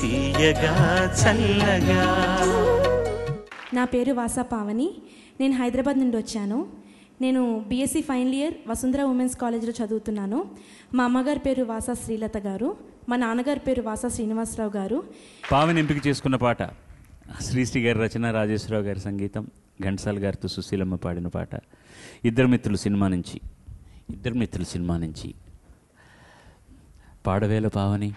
తీయగా చల్లగా. నా పేరు వాసా పావని. నేను హైదరాబాద్ నుండి వచ్చాను. నేను BSc final year Vasundhara women's కాలేజ్లో చదువుతున్నాను. మా అమ్మగారి పేరు వాసా శ్రీలత గారు. మా నాన్నగారి పేరు వాసా శ్రీనివాసరావు గారు. పావని ఎంపిక చేసుకున్న పాట శ్రీశ్రీ గారి రచన రాజేశ్వరరావు గారి సంగీతం ఘంటసాల గారితో సుశీలమ్మ పాడిన పాట ఇద్దరు మిత్రులు సినిమా నుంచి ఇద్దరు మిత్రులు సినిమా నుంచి. పాడవేల పావని.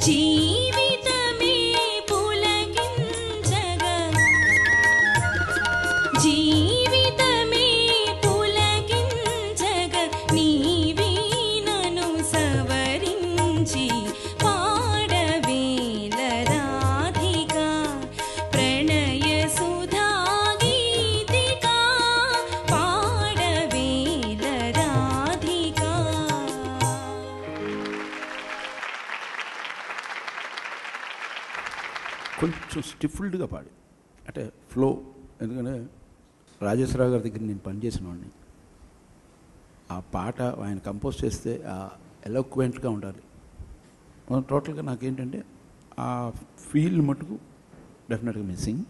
TV. కొంచెం స్టిఫుల్డ్గా పాడి. అంటే ఫ్లో ఎందుకంటే రాజేశ్వరరావు గారి దగ్గర నేను పనిచేసిన వాడిని. ఆ పాట ఆయన కంపోజ్ చేస్తే ఆ ఎలోక్వెంట్గా ఉండాలి. మొత్తం టోటల్గా నాకేంటంటే ఆ ఫీల్ మటుకు డెఫినెట్గా మిస్సింగ్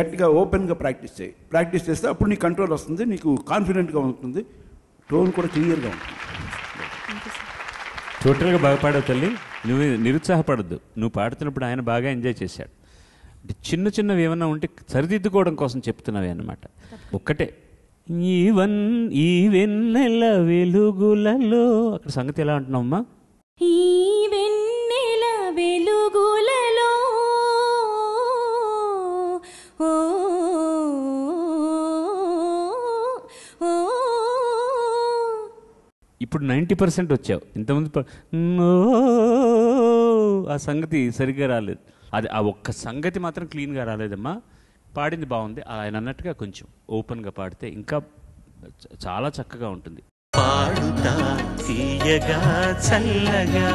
గట్టిగా ఓపెన్గా ప్రాక్టీస్ చేయి. ప్రాక్టీస్ చేస్తే అప్పుడు నీకు కంట్రోల్ వస్తుంది నీకు కాన్ఫిడెంట్గా ఉంటుంది టోన్ కూడా క్లియర్గా ఉంటుంది. టోటల్గా బాగా పాడావు తల్లి. నువ్వు నిరుత్సాహపడద్దు. నువ్వు పాడుతున్నప్పుడు ఆయన బాగా ఎంజాయ్ చేశాడు. చిన్న చిన్నవి ఏమన్నా ఉంటే సరిదిద్దుకోవడం కోసం చెప్తున్నవి అన్నమాట. ఒక్కటే. ఈ వన్ ఈ వెన్నెల వెలుగులలో అక్కడ సంగతి ఎలా అంటున్నావమ్మా ఈ వెన్నెల వెలుగులలో ఇప్పుడు నైంటీ పర్సెంట్ వచ్చావు. ఓ, ఆ సంగతి సరిగ్గా రాలేదు. అది ఆ ఒక్క సంగతి మాత్రం క్లీన్గా రాలేదమ్మా. పాడింది బాగుంది. ఆయన అన్నట్టుగా కొంచెం ఓపెన్గా పాడితే ఇంకా చాలా చక్కగా ఉంటుంది. పాడుతా తీయగా చల్లగా.